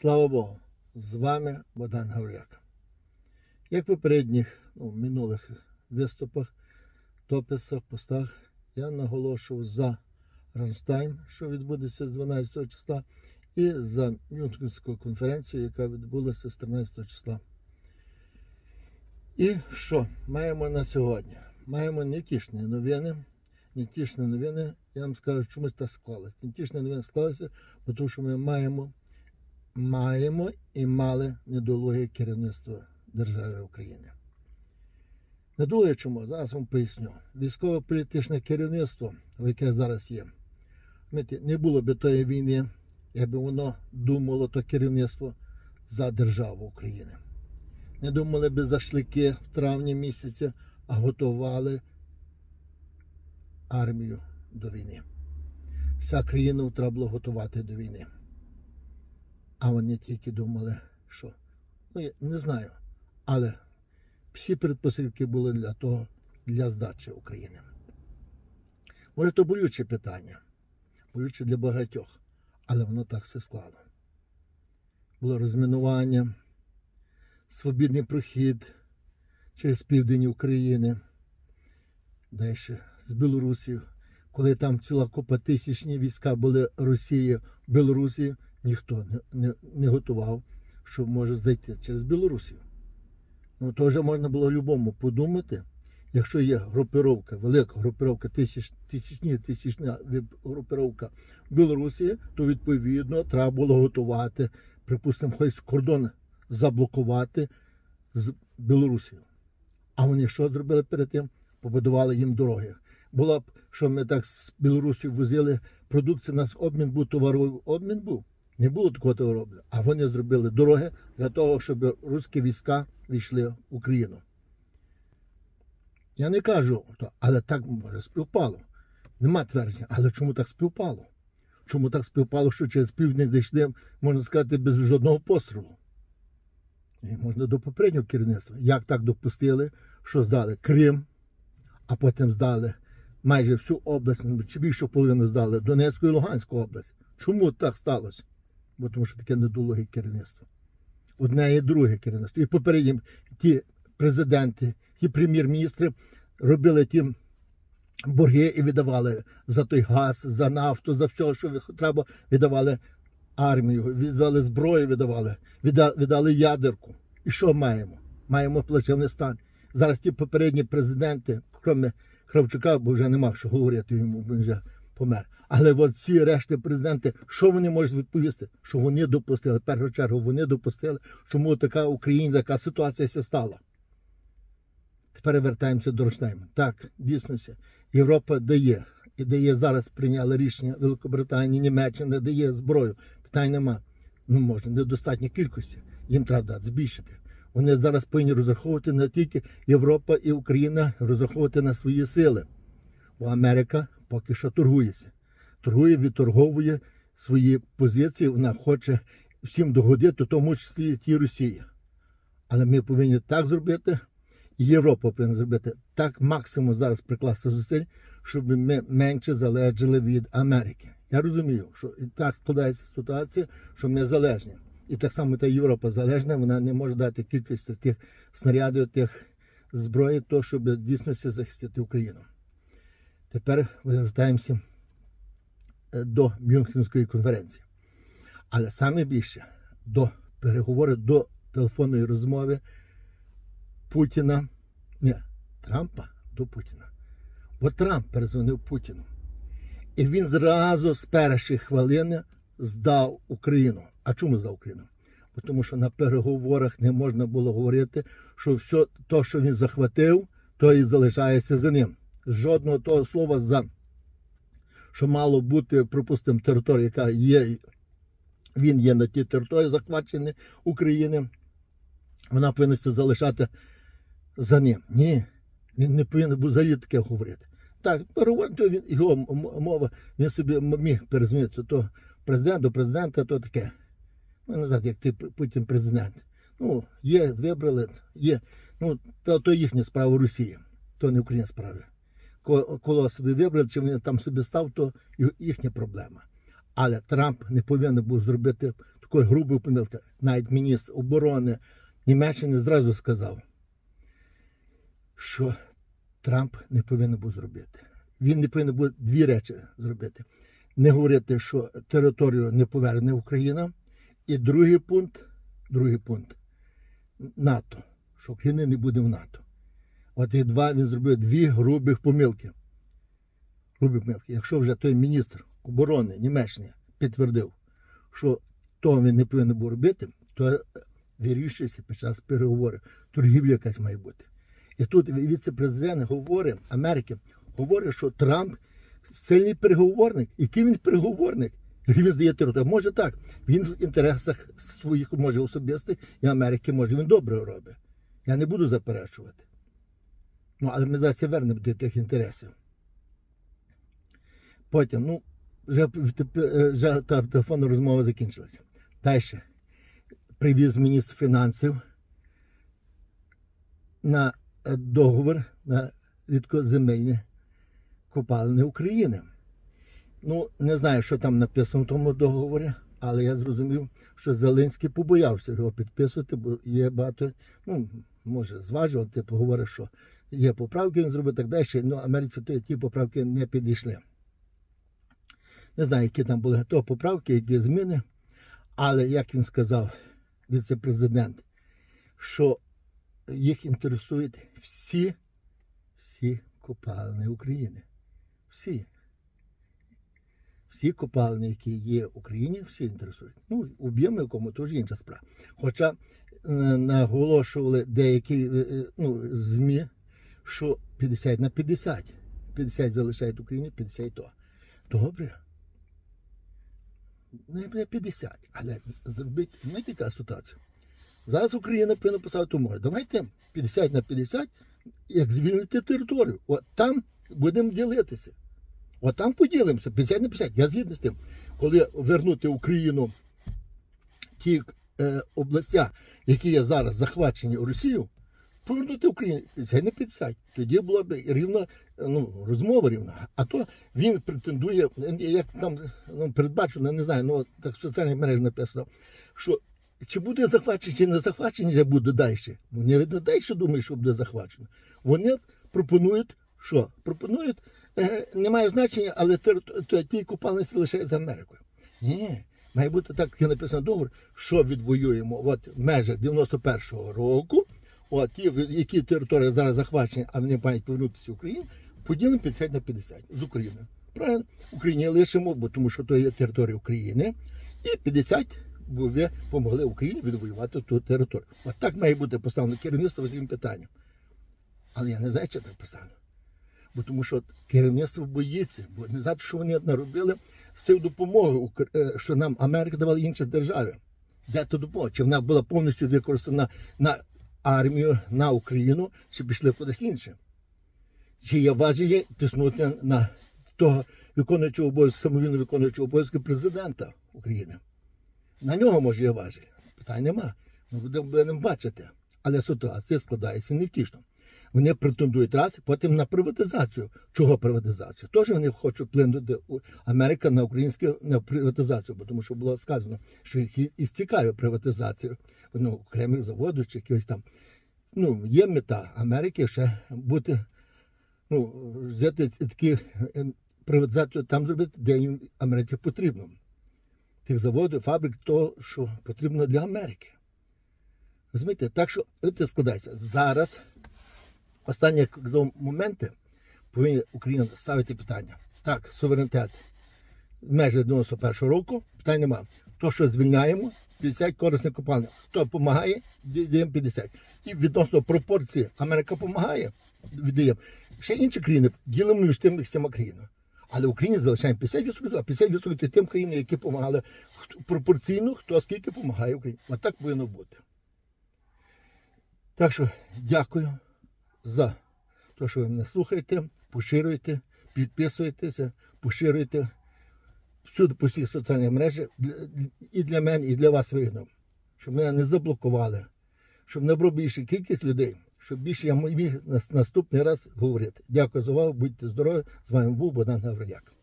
Слава Богу! З вами Богдан Гавряк. Як в попередніх ну, минулих виступах, дописах, постах, я наголошував за Рамштайн, що відбудеться з 12 числа, і за Мюнхенську конференцію, яка відбулася з 13 числа. І що маємо на сьогодні? Маємо нетішні новини. Нетішні новини, я вам скажу, чомусь так склалося. Нетішні новини склалися, тому що ми маємо, маємо і мали недолуге керівництво держави України. Недолуге чому? Зараз вам поясню. Військово-політичне керівництво, яке зараз є, не було б тої війни, якби воно думало то керівництво за державу України. Не думали би за шлики в травні місяці, а готували армію до війни. Вся країну треба було готувати до війни. А вони тільки думали, що ну я не знаю, але всі предпосилки були для того, для здачі України. Може, то болюче питання, болюче для багатьох, але воно так все склало. Було розмінування, свобідний прохід через південь України, далі з Білорусі, коли там ціла купа тисячні війська були Росії в Білорусі, ніхто не, не, не готував, що може зайти через Білорусію. Ну, то вже можна було любому подумати, якщо є групировка, велика групировка, тисяч, тисячні, тисячна групировка Білорусі, то відповідно треба було готувати, припустимо, хоч кордон заблокувати з Білорусією. А вони що зробили перед тим? Побудували їм дороги. Було б, що ми так з Білорусі возили продукцію, у нас обмін був товаровий обмін був. Не було такого товару. А вони зробили дороги для того, щоб русські війська війшли в Україну. Я не кажу, але так може співпало. Нема твердження. Але чому так співпало? Чому так співпало, що через південь зайшли, можна сказати, без жодного пострілу? І можна до попереднього керівництва. Як так допустили, що здали Крим, а потім здали майже всю область, чи більшу половину здали Донецьку і Луганську область. Чому так сталося? Бо тому що таке недолуге керівництво. Одне і друге керівництво. І попередні ті президенти, ті прем'єр-міністри робили ті борги і віддавали за той газ, за нафту, за все, що треба, віддавали армію, віддали зброю, віддавали, віддали ядерку. І що маємо? Маємо плачевний стан. Зараз ті попередні президенти, крім Кравчука, бо вже нема що говорити йому, він вже помер. Але от ці решти президенти, що вони можуть відповісти? Що вони допустили, в першу чергу вони допустили, чому така Україна, така ситуація стала. Тепер вертаємося до Рошнайма. Так, дійсно, Європа дає. І дає зараз прийняли рішення Великобританії, Німеччина, дає зброю. Питань нема. Ну, може, недостатньо кількості. Їм треба збільшити. Вони зараз повинні розраховувати не тільки Європа і Україна, розраховувати на свої сили. Бо Америка поки що торгується. Торгує, відторговує свої позиції, вона хоче всім догодити, в тому числі і тій Росії. Але ми повинні так зробити, і Європа повинна зробити так максимум зараз прикласти зусиль, щоб ми менше залежали від Америки. Я розумію, що і так складається ситуація, що ми залежні. І так само та Європа залежна, вона не може дати кількості тих снарядів, тих зброї, то, щоб дійсно захистити Україну. Тепер повертаємося е, до Мюнхенської конференції. Але саме більше до переговорів, до телефонної розмови Путіна, ні, Трампа до Путіна. Бо Трамп перезвонив Путіну. І він зразу з перших хвилин здав Україну. А чому здав Україну? Бо Тому що на переговорах не можна було говорити, що все те, що він захватив, то і залишається за ним. Жодного того слова за що мало бути, припустимо, територія, яка є, він є на тій території, захвачені України, вона повинна це залишати за ним. Ні, він не повинен взагалі таке говорити. Так, переговор, то він його мова, він собі міг перезвонити то президент до президента, то таке. Ну, не знаю, як ти Путін президент. Ну, є, вибрали, є. Ну, то, то їхня справа Росії, то не Україна справа. Ко- Коли собі вибрали, чи вони там собі став, то їхня проблема. Але Трамп не повинен був зробити такої грубої помилки. Навіть міністр оборони Німеччини зразу сказав, що Трамп не повинен був зробити. Він не повинен був дві речі зробити. Не говорити, що територію не поверне Україна. І другий пункт, другий пункт НАТО, що України не буде в НАТО. От і два він зробив дві грубих помилки. Грубі помилки. Якщо вже той міністр оборони Німеччини підтвердив, що то він не повинен був робити, то вирішується під час переговорів. Торгівля якась має бути. І тут віце-президент говорить Америки, говорить, що Трамп сильний переговорник. Який він переговорник? Який він здає територію? Може так. Він в інтересах своїх, може особистих і Америки, може він добре робить. Я не буду заперечувати. Ну, але ми зараз вернемо до тих інтересів. Потім, ну, вже, тепер- вже та телефонна розмова закінчилася. Далі. Привіз міністр фінансів на е, договір на рідкоземельні копалини України. Ну, не знаю, що там написано в тому договорі, але я зрозумів, що Зеленський побоявся його підписувати, бо є багато, ну, може, зважувати, говорить, що є поправки, він зробив так далі. Ну, Америці то ті поправки не підійшли. Не знаю, які там були то поправки, які зміни, але як він сказав, віце-президент, що їх інтересують всі, всі копалини України. Всі. Всі копалини, які є в Україні, всі інтересують. Ну, об'єми якому то ж інша справа. Хоча е, наголошували деякі е, е, ну, ЗМІ, що 50 на 50. 50 залишають Україні, 50 то. Добре. Не не 50, але зробити, знаєте, яка ситуація? Зараз Україна повинна писати умови. Давайте 50 на 50, як звільнити територію. От там будемо ділитися. От там поділимося, 50 на 50. Я згідний з тим, коли вернути Україну ті е, областя, які є зараз захвачені Росією, повернути Україну 50 на 50. Тоді була б рівна ну, розмова рівна. А то він претендує, як там ну, передбачено, не знаю, ну так в соціальних мережах написано, що чи буде захвачено, чи не захвачено, буду далі. Вони видно далі думають, що буде захвачено. Вони пропонують, що? Пропонують, е, немає значення, але ті купальниці лишаються Америкою. Ні. Має бути так, як написано договор, що відвоюємо от в межах 91-го року, от ті, які території зараз захвачені, а вони мають повернутися в Україну, поділимо 50 на 50 з Україною. Правильно? Україні лишимо, бо тому що то є територія України, і 50 бо ви допомогли Україні відвоювати ту територію. От так має бути поставлено керівництво з цим питанням. Але я не знаю, чи так поставлено. Бо тому що керівництво боїться, бо не знаю, що вони наробили з тією допомогою, е, що нам Америка давала інші держави. Де то допомога? Чи вона була повністю використана на армію, на Україну, чи пішли кудись інше? Чи є важелі тиснути на того виконуючого обов'язки, самовільно виконуючого обов'язки президента України? На нього може є важелі. Питань нема. Ми будемо бачити. Але ситуація складається невтішно. Вони претендують раз, потім на приватизацію. Чого приватизацію? Теж вони хочуть вплинути у- Америка на українську на приватизацію, бо тому що було сказано, що їх і- і цікавить приватизацію ну, окремих заводів чи якихось там. Ну, є мета Америки ще бути, ну, взяти такі е, приватизацію там зробити, де їм Америці потрібно тих заводів, фабрик, то, що потрібно для Америки. Розумієте? Так що це складається. Зараз, останні моменти, повинна Україна ставити питання. Так, суверенітет в межах 91-го року, питань немає. То, що звільняємо, 50 корисних копалин. Хто допомагає, даємо 50. І відносно пропорції Америка допомагає, віддаємо. Ще інші країни ділимо між тими всіма країнами. Але в Україні залишаємо 50%, а 50% тим країнам, які допомагали пропорційно, хто скільки допомагає Україні. От повинно бути. Так що дякую за те, що ви мене слухаєте, поширюєте, підписуєтеся, поширюєте всюди по всіх соціальних мережах і для мене, і для вас вигідно. Щоб мене не заблокували, щоб набрав більше кількість людей, щоб більше я міг наступний раз говорити. Дякую за увагу, будьте здорові. З вами був Богдан Гавриляк.